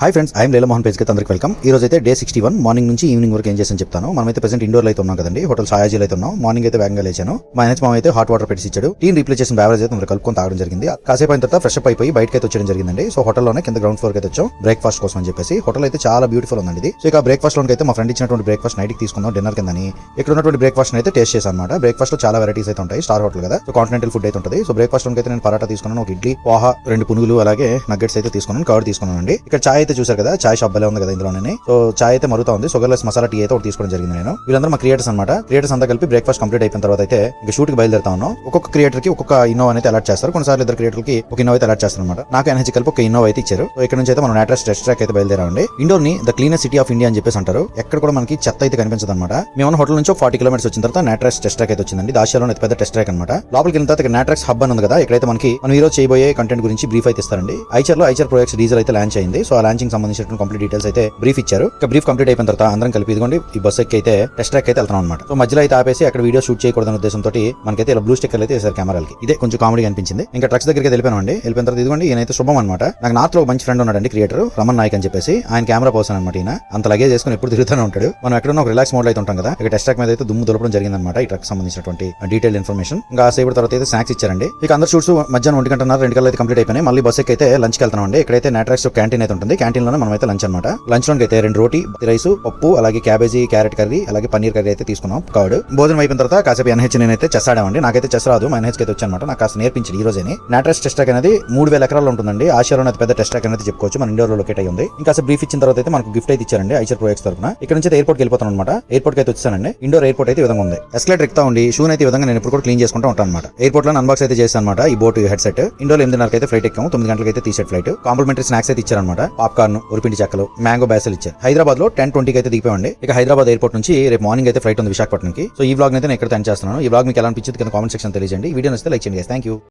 Hi friends I'm Leelamohan పేజ్కి అందరికి welcome ఈ రోజు అయితే డే సిక్స్టీ వన్ మార్నింగ్ నుంచి ఈవినింగ్ వరకు ఏం చేసాను చెప్తాను. మనమైతే ప్రెసెంట్ ఇండోర్ అయితే ఉన్నాం కదండి హోటల్ సాయాజీలో అయితే ఉన్నాం. మార్నింగ్ అయితే వేగంగా లేచాను. మా ఎన్హెచ్ మామ అయితే హాట్ వాటర్ పెట్టి ఇచ్చాడు. టీన్ రీప్లేస్ చేసిన బ్యావరేజ్ అయితే మనం కలుపుకొని తాగడం జరిగింది. కాసేపు అయిన తర్వాత ఫ్రెష్ అప్ అయిపోయి బయటకి అయితే వచ్చేయడం జరిగిందండి. సో హోటల్లోనే కింద గ్రౌండ్ ఫ్లోర్ అయితే వచ్చాం. బ్రేక్ఫాస్ట్ కోసం అని చెప్పేసి. హోటల్ అయితే చాలా బ్యూటిఫుల్ ఉందండి ఇది. సో ఇక బ్రేక్ఫాస్ట్లోకి అయితే మా ఫ్రెండ్ ఇచ్చినటువంటి బ్రేక్ఫాస్ట్ నైట్ తీసుకుందాం డిన్నర్ కిందని ఇక్కడ ఉన్నటువంటి బ్రేక్ఫాస్ట్ అయితే టేస్ట్ చేశాను అనమాట బ్రేక్ఫాస్ట్లో చాలా వెరైటీస్ అయితే ఉంటాయి. స్టార్ హోటల్ కదా. సో కాంటినెంటల్ ఫుడ్ అయితే ఉంటుంది. సో బ్రేక్ఫాస్ట్లోకి అయితే నేను పరాటా తీసుకున్నాను ఒక ఇడ్లీ పోహా రెండు పునుగులు అలాగే నగ్గెట్స్ అయితే తీసుకున్నాను కవర్ తీసుకున్నాను అండి ఇక్కడ చాయ్ అయితే చూసారు కదా చాయ్ షాప్ భలే ఉంది కదా ఇందులోనే. సో చాయ్ అయితే మరుగుతా ఉంది. షుగర్లెస్ మసాలా టీ అయితే ఒకటి తీసుకోవడం జరిగింది నేను. వీళ్ళందరూ మా క్రియేటర్స్ అనమాట క్రియేటర్స్ అంతా కలిపి బ్రేక్ఫాస్ట్ కంప్లీట్ అయిపోయిన తర్వాత అయితే ఇంకా షూట్కి బయలుదేరుతా ఉన్నాం. ఒక్కొక్క క్రియేటర్కి ఒక్కొక్క ఇన్నోవా అయితే అలాట్ చేస్తారు. కొన్నిసార్లు ఇద్దరు క్రియేటర్కి ఒక ఇన్నో అయితే అలాట్ చేస్తారు అనమాట నాకు ఎనర్జీ కలిపి ఒక ఇన్నోవా అయితే ఇచ్చారు. సో ఇక్కడ నుంచి అయితే మనం నాట్రస్ టెస్ట్ ట్రాక్ అయితే బయలుదేరామండి. ఇండోర్ని the cleanest city of India అని చెప్పేసి అంటారు. ఎక్కడ కూడా మనకి చెత్త అయితే కనిపించదు అనమాట మేము హోటల్ నుంచి ఫార్టీ కిలోమీటర్స్ వచ్చిన తర్వాత నాట్రస్ టెస్ట్ ట్రాక్ అయితే వచ్చిందండి. దాషాలో పెద్ద టెస్ట్ ట్రాక్ అనమాట లోపలికి వెళ్ళిన తర్వాత నాట్రాక్స్ హబ్ అని ఉంది కదా ఇక్కడైతే మనకి మనం ఈరోజు చేయబోయే కంటెంట్ గురించి బ్రీఫ్ అయితే ఇస్తారండి. ఐచర్లో ఐచర్ ప్రొజెక్ట్స్ డీజిల్ అయితే లాంచ్ అయింది. సో ఆ బ్రాంచింగ్ సంబంధించినటువంటి కంప్లీట్ డీటెయిల్స్ అయితే బ్రీఫ్ ఇచ్చారు. ఇక బ్రీఫ్ కంప్లీట్ అయిపోయిన తర్వాత అందరం కలిపి ఇదిగోండి ఈ బస్ ఎక్కి అయితే టెస్ట్ ట్రాక్ అయితే వెళ్తాం అనమాట సో మధ్యలో అయితే ఆపేసి అక్కడ వీడియో షూట్ చేయకూడదన్న ఉద్దేశంతో మనకైతే ఇలా బ్లూ స్టిక్కర్ అయితే వేసారు కెమెరాలకి ఇదే కొంచెం కామెడీ అనిపించింది. ఇంకా ట్రక్స్ దగ్గరికి వెళ్ళిపోయానండి అండి వెళ్ళిపోయిన తర్వాత ఇదిగోండి ఈయనైతే శుభం అనమాట నాకు నార్త్లో మంచి ఫ్రెండ్ ఉన్నాడండి క్రియేటర్ రమన్ నాయక్ అని చెప్పేసి. ఆయన కెమెరా పర్సన్ అనమాట ఈయన. అంత లగేజ్ చేసుకుని ఎప్పుడు తిరుగుతూనే ఉంటాడు. మనం ఎక్కడో ఒక రిలాక్స్ మోడ్ అయితే ఉంటాం కదా. ఇక టెస్ట్ ట్రాక్ మీద అయితే దుమ్ము దులపడం జరిగింది అనమాట ఈ ట్రక్ సంబంధించినటువంటి డీటెయిల్ ఇన్ఫర్మేషన్ ఇంకా సేపు తర్వాత అయితే స్నాక్స్ ఇచ్చారండి. ఇక అందరు షూట్స్ మధ్యాహ్నం ఒంటి గంటన్నర రెండు గంటలు అయితే కంప్లీట్ అయిపోయినాయి. మళ్ళీ బస్ అయితే లంచ్కి వెళ్తాం అండి ఇక్కడైతే నాట్రాక్స్ క్యాంటీన్ అయితే ఉంటుంది. క్యాంటీన్లోనే మనం అయితే లంచ్ అనమాట లంచ్లోకి అయితే రెండు రోటీ రైస్ పప్పు అలాగే క్యాబేజీ క్యారెట్ కర్రీ అలాగే పన్నీర్ కర్రీ అయితే తీసుకున్నాం కర్డ్. భోజనం అయిపోయిన తర్వాత కాసేపు ఎన్హెచ్ నేనైతే చెస్ ఆడామండి. నాకైతే చెస్ రాదు మా ఎన్హెచ్ అయితే వచ్చానమాట నాకు కాస్త నేర్పించింది ఈ రోజేని. నాట్రస్ టెస్ట్ అనేది మూడు వేల ఎకరాలు ఉంటుందండి. ఆసియాలో పెద్ద టెస్ట్ ట్రాక్ అనేది చెప్పుకోవచ్చు. మన ఇండియాలో లొకేట్ అయ్యింది ఇంకా బ్రీఫ్ ఇచ్చిన తర్వాత అయితే మనకు గిఫ్ట్ అయితే ఇచ్చారండి ఐచర్ ప్రాజెక్ట్స్ తరఫున ఇక్కడ నుంచి ఎయిర్పోర్ట్ వెళ్ళిపోతాను అనమాట ఎయిర్పోర్ట్ అయితే వచ్చానండి ఇండోర్ ఎయిర్పోర్ట్ అయితే విధంగా ఉంది. ఎస్కలేటర్ ఎక్కుతా ఉండి షూ అయితే విధంగా నేను ఇప్పుడు కూడా క్లీన్ చేసుకుంటూ ఉంటాను అనమాట ఎయిర్పోర్ట్లో అన్బాక్స్ అయితే చేశాను అనమాట ఈ బోట్ హెడ్ సెట్ ఇండోర్ ఎనిమిదిన్నరకు అయితే ఫ్లైట్ ఎక్కాము. తొమ్మిది గంటలకు అయితే తీసే ఫ్లైట్ కాంప్లిమెంటరీ స్నాక్స్ అయితే ఇచ్చారనమాట పాప్కార్న్ ఉరిపిండి చెక్కలు మ్యాంగో బ్యాసలు ఇచ్చారు. హైదరాబాద్లో టెన్ ట్వంటీకి అయితే దిగిపోయండి ఇక హైదరాబాద్ ఎయిర్పోర్ట్ నుంచి రేపు మార్నింగ్ అయితే ఫ్లైట్ ఉంది విశాఖపట్నంకి. సో ఈ బ్లాగ్ అయితే నేను ఇక్కడ ఎండ్ చేస్తున్నాను. ఈ బ్లాగ్ మీకు ఎలా అనిపించింది కింద కామెంట్ సెక్షన్ తెలియజేయండి. ఈ వీడియో నచ్చితే లైక్ చేయండి థ్యాంక్ యూ